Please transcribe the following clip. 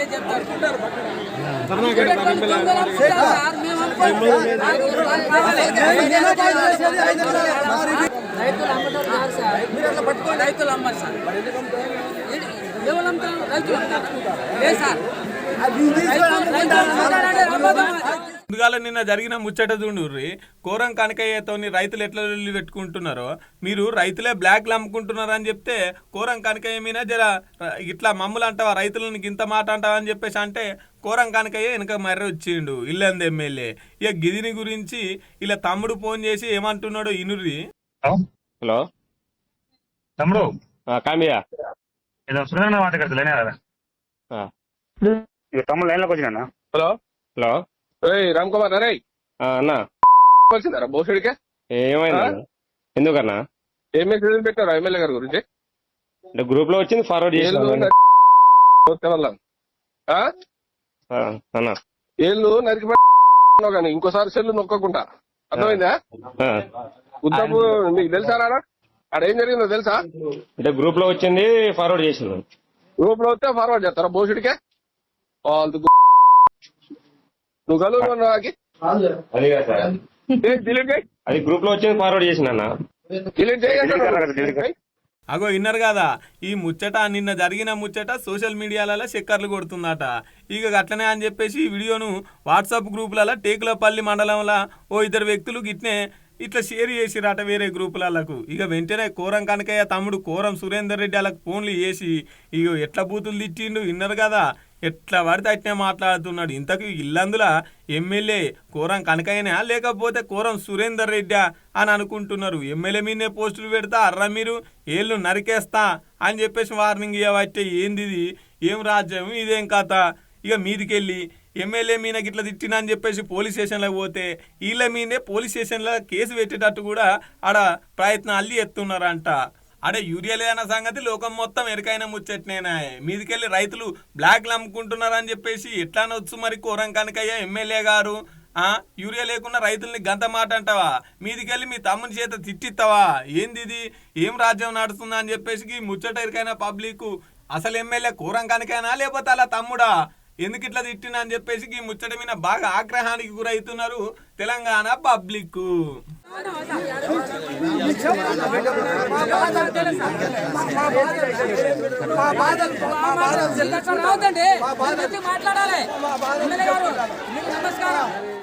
Sir. రైతులు అమ్మటం కాదు సార్ రైతులు అమ్మరు సార్ ఎవరు అమ్ముతారు రైతులు అమ్ముతారు లేదు సార్ ముందుగాల నిన్న జరిగిన ముచ్చట చూడుర్రి కోరం కనకయ్యతోని రైతులు ఎట్లా లొల్లి పెట్టుకుంటున్నారో మీరు రైతులే బ్లాక్లు అమ్ముకుంటున్నారు అని చెప్తే కోరం కనకయ్య మీద జర ఇట్లా మమ్మల్ని అంటావా రైతులను ఇంత మాట అంటావా అని చెప్పేసి అంటే కోరం కనకయ్య వెనక మర్రి వచ్చిండు ఇల్లంది ఎమ్మెల్యే. ఇక గిదిని గురించి ఇలా తమ్ముడు ఫోన్ చేసి ఏమంటున్నాడో ఇనుర్రి హలో? తమ్ముడు? ఆ, కామియా ఏదో సురేంద్ర తమ్ముడు లైన్లోకి వచ్చినా హలో? హలో? రామ్ కుమార్ అరే అన్నా. వచ్చిందారా బోసుడికే ఏమైంది? అన్న? ఎందుకన్నా? ఏం మెసేజ్ పెట్టారు ఎమ్మెల్యే గారి గురించి? అంటే గ్రూప్లో వచ్చింది ఫార్వర్డ్ చేసిన? అన్న. ఏళ్ళు నరికి కానీ ఇంకోసారి సెల్లు నొక్కకుండా. అర్థమైందా. ఉద్దపు మీకు తెలుసా రాడా ఆడ ఏం జరిగిందో తెలుసా? అంటే గ్రూప్లో వచ్చింది ఫార్వర్డ్ చేసిన గ్రూప్లో వస్తే ఫార్వర్డ్ చేస్తారా బోసుడికే వాళ్ళు నువ్వు కలువు నాకి అది కాదు సార్. డిలీట్ చేయి అది గ్రూప్లో వచ్చింది ఫార్వర్డ్ చేసిన అన్న. డిలీట్ చేయి అగో విన్నారు కదా ఈ ముచ్చట నిన్న జరిగిన ముచ్చట సోషల్ మీడియాలలో చక్కర్లు కొడుతుందట. ఇక అట్లనే అని చెప్పేసి ఈ వీడియోను వాట్సాప్ గ్రూపులలో టేకులపల్లి మండలంలో ఓ ఇద్దరు వ్యక్తులు గిట్నే ఇట్లా షేర్ చేసిరట వేరే గ్రూపులకు ఇక వెంటనే కోరం కనకయ్య తమ్ముడు కోరం సురేందర్ రెడ్డి వాళ్ళకి ఫోన్లు చేసి ఇక ఎట్లా బూతులు తిట్టిండు? విన్నారు కదా? ఎట్లా పడితే అట్నే మాట్లాడుతున్నాడు. ఇంతకు ఇల్లందుల ఎమ్మెల్యే కోరం కనకయ్యనా లేకపోతే కోరం సురేందర్ రెడ్డా అని అనుకుంటున్నారు. ఎమ్మెల్యే మీదనే పోస్టులు పెడతా అర్రా మీరు ఏళ్ళు నరికేస్తా అని చెప్పేసి వార్నింగ్ ఇవ్వబట్టే ఏంది ఏం రాజ్యం? ఇదేం కథ? ఇక మీదికెళ్ళి ఎమ్మెల్యే మీన గిట్ల తిట్టినా అని చెప్పేసి పోలీస్ స్టేషన్లో పోతే వీళ్ళ మీదే పోలీస్ స్టేషన్లో కేసు పెట్టేటట్టు కూడా ఆడ ప్రయత్నం అల్లి ఎత్తున్నారంట. అడే యూరియా లేదన్న సంగతి లోకం మొత్తం ఎరికైన ముచ్చట్నేనా? మీదికెళ్ళి రైతులు బ్లాక్లు అమ్ముకుంటున్నారని చెప్పేసి ఎట్లా అనొచ్చు మరి కోరం కనకయ్య ఎమ్మెల్యే గారు? ఆ? యూరియా లేకుండా రైతుల్ని గంత మాట అంటావా? మీదికెళ్ళి మీ తమ్ముని చేత తిట్టిస్తావా ఏంది ఇది ఏం రాజ్యం నడుస్తుందా అని చెప్పేసి ముచ్చట ఎరికైన పబ్లిక్ అసలు ఎమ్మెల్యే కోరం కనకైనా లేకపోతే అలా తమ్ముడా? ఎందుకు ఇట్లా తిట్టినా అని చెప్పేసి ఈ ముచ్చట మీద బాగా ఆగ్రహానికి గురవుతున్నారు తెలంగాణ పబ్లిక్ మాట్లాడాలి నమస్కారం